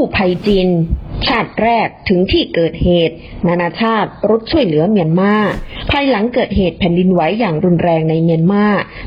กู้ภัยจีน ชาติแรกถึงที่เกิดเหตุ นานาชาติรุดช่วยเหลือเมียนมา ภายหลังเกิดเหตุแผ่นดินไหวอย่างรุนแรงในเมียนมา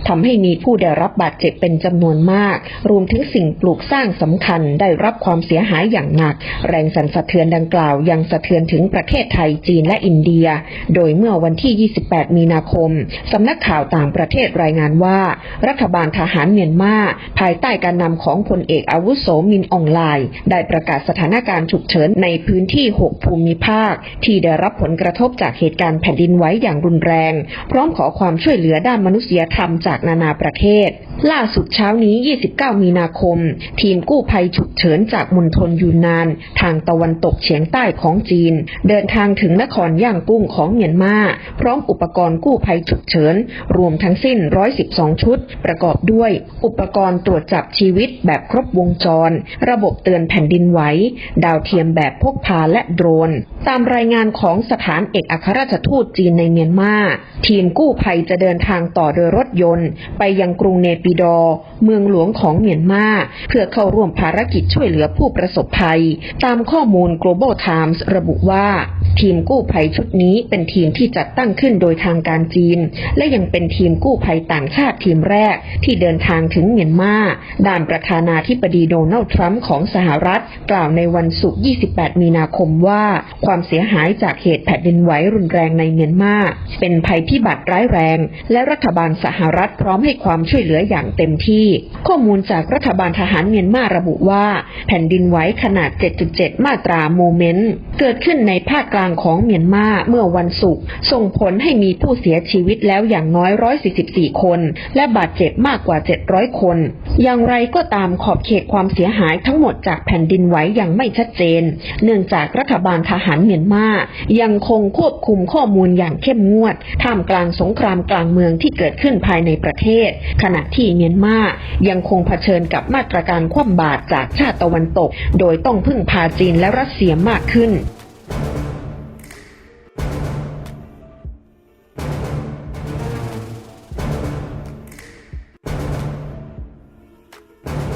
ทำให้มีผู้ได้รับบาดเจ็บเป็นจำนวนมาก รวมถึงสิ่งปลูกสร้างสำคัญได้รับความเสียหายอย่างหนัก แรงสั่นสะเทือนดังกล่าวยังสะเทือนถึงประเทศไทยจีนและอินเดีย โดยเมื่อวันที่ 28 มีนาคมสำนักข่าวต่างประเทศรายงานว่า รัฐบาลทหารเมียนมาภายใต้การนำของพลเอกอาวุโสมินอองไลน์ได้ประกาศสถานการณ์ฉุกเฉินในพื้นที่ 6 ภูมิภาค ที่ได้รับผลกระทบจากเหตุการณ์แผ่นดินไหวอย่างรุนแรง พร้อมขอความช่วยเหลือด้านมนุษยธรรมจากนานาประเทศ ล่าสุดเช้านี้ 29 มีนาคม ทีมกู้ภัยฉุกเฉินจากมณฑลยูนนาน ทางตะวันตกเฉียงใต้ของจีน เดินทางถึงนครย่างกุ้งของเมียนมา พร้อมอุปกรณ์กู้ภัยฉุกเฉิน รวมทั้งสิ้น 112 ชุด ประกอบด้วย อุปกรณ์ตรวจจับชีวิตแบบครบวงจร ระบบเตือนแผ่นดินไหว ดาวเทียมแบบพกพาและโดรน ตามรายงานของสถานเอกอัครราชทูตจีนในเมียนมา ทีมกู้ภัยจะเดินทางต่อโดยรถยนต์ ไปยังกรุงเนปิดอ เมืองหลวงของเมียนมา เพื่อเข้าร่วมภารกิจช่วยเหลือผู้ประสบภัย ตามข้อมูล Global Times ระบุว่า ทีมกู้ภัยชุดนี้เป็นทีมที่จัดตั้งขึ้นโดยทางการจีน และยังเป็นทีมกู้ภัยต่างชาติทีมแรกที่เดินทางถึงเมียนมาด้านประธานาธิบดีโดนัลด์ทรัมป์ของสหรัฐ กล่าวในวันศุกร์ 28 มีนาคมว่า ความเสียหายจากเหตุแผ่นดินไหวรุนแรงในเมียนมาเป็นภัยพิบัติร้ายแรง และรัฐบาลสหรัฐพร้อมให้ความช่วยเหลืออย่างเต็มที่ ข้อมูลจากรัฐบาลทหารเมียนมาระบุว่า แผ่นดินไหวขนาด 7.7 มาตราโมเมนต์ เกิดขึ้นในภาคกลางางของเมียนมาเมื่อวันศุกร์ส่งผลให้มีผู้เสียชีวิตแล้วอย่างน้อย 144 คน และบาดเจ็บมากกว่า 700 คน อย่างไรก็ตามขอบเขตความเสียหายทั้งหมดจากแผ่นดินไหวยังไม่ชัดเจน เนื่องจากรัฐบาลทหารเมียนมายังคงควบคุมข้อมูลอย่างเข้มงวด ท่ามกลางสงครามกลางเมืองที่เกิดขึ้นภายในประเทศ ขณะที่เมียนมายังคงเผชิญกับมาตรการคว่ำบาตรจากชาติตะวันตก โดยต้องพึ่งพาจีนและรัสเซียมากขึ้น